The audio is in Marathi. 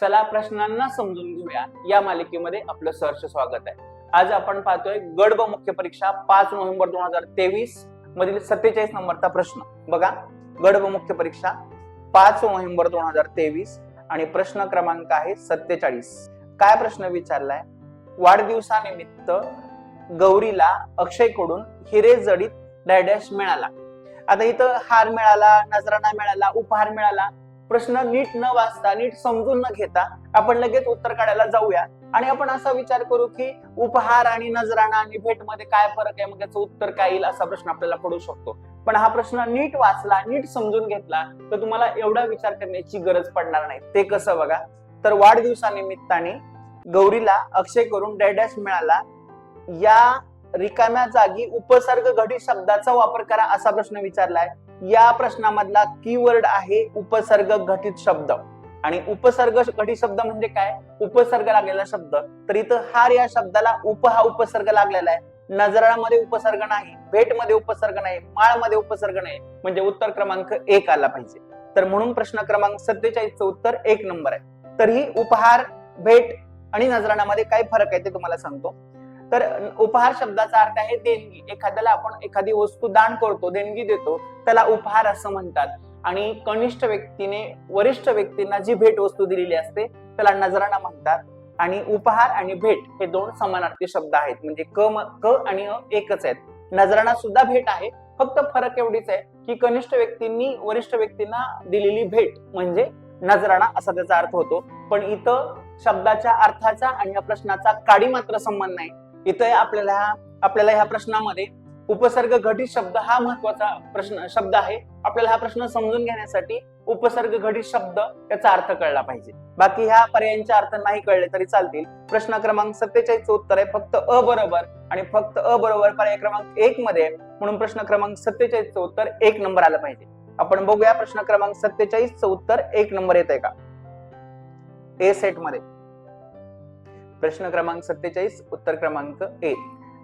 चला प्रश्नांना समजून घेऊया. या मालिकेमध्ये आपलं सहर्ष स्वागत आहे. आज आपण पाहतोय गड व मुख्य परीक्षा पाच नोव्हेंबर दोन हजार तेवीस मधील सत्तेचाळीस नंबरचा प्रश्न. बघा गड व मुख्य परीक्षा पाच नोव्हेंबर दोन हजार तेवीस आणि प्रश्न क्रमांक आहे सत्तेचाळीस. काय प्रश्न विचारलाय? वाढदिवसानिमित्त गौरीला अक्षयकडून हिरे जडीत डॅडॅश मिळाला. आता इथं हार मिळाला नजराणा मिळाला उपहार मिळाला. प्रश्न नीट न वाचता नीट समजून न घेता आपण लगेच उत्तर काढायला जाऊया. आणि आपण असा विचार करू की उपहार आणि नजराणा आणि भेटमध्ये काय फरक आहे मग त्याचं उत्तर काय येईल असा प्रश्न आपल्याला पडू शकतो. पण हा प्रश्न नीट वाचला नीट समजून घेतला तर तुम्हाला एवढा विचार करण्याची गरज पडणार नाही. ते कसं बघा? तर वाढदिवसानिमित्ताने गौरीला अक्षय करून डॅडॅश मिळाला. या रिकाम्या जागी उपसर्ग घटित शब्दाचा वापर करा असा प्रश्न विचारलाय. या प्रश्नामधला कीवर्ड आहे उपसर्ग घटित शब्द. आणि उपसर्ग घटित शब्द म्हणजे काय? उपसर्ग लागलेला शब्द. तर इथं हार या शब्दाला उप हा उपसर्ग लागलेला आहे. नजरामध्ये उपसर्ग नाही भेटमध्ये उपसर्ग नाही माळमध्ये उपसर्ग नाही. म्हणजे उत्तर क्रमांक एक आला पाहिजे. तर म्हणून प्रश्न क्रमांक सत्तेचाळीसचं उत्तर एक नंबर आहे. तरीही उपहार भेट आणि नजराणामध्ये काय फरक आहे ते तुम्हाला सांगतो. तर उपहार शब्दाचा अर्थ आहे देणगी. एखाद्याला आपण एखादी वस्तू दान करतो देणगी देतो त्याला उपहार असं म्हणतात. आणि कनिष्ठ व्यक्तीने वरिष्ठ व्यक्तींना जी भेट वस्तू दिलेली असते त्याला नजराणा म्हणतात. आणि उपहार आणि भेट हे दोन समानार्थी शब्द आहेत. म्हणजे क म- क आणि अ एकच आहेत. नजराणा सुद्धा भेट आहे. फक्त फरक एवढीच आहे की कनिष्ठ व्यक्तींनी वरिष्ठ व्यक्तींना दिलेली भेट म्हणजे नजराणा असा त्याचा अर्थ होतो. पण इथं शब्दाच्या अर्थाचा आणि या प्रश्नाचा काडी मात्र संबंध नाही. इथं आपल्याला आपल्याला ह्या प्रश्नामध्ये उपसर्ग घटित शब्द हा महत्त्वाचा प्रश्न शब्द आहे. आपल्याला हा प्रश्न समजून घेण्यासाठी उपसर्ग घटित शब्द याचा अर्थ कळला पाहिजे. बाकी ह्या पर्यायांचे अर्थ नाही कळले तरी चालतील. प्रश्न क्रमांक सत्तेचाळीसचं उत्तर आहे फक्त अ बरोबर आणि फक्त अ बरोबर पर्याय क्रमांक एक मध्ये म्हणून प्रश्न क्रमांक सत्तेचाळीसचं उत्तर एक नंबर आलं पाहिजे. आपण बघूया प्रश्न क्रमांक सत्तेचाळीसचं उत्तर एक नंबर येत आहे का? ए सेटमध्ये प्रश्न क्रमांक सत्तेचाळीस उत्तर क्रमांक एक.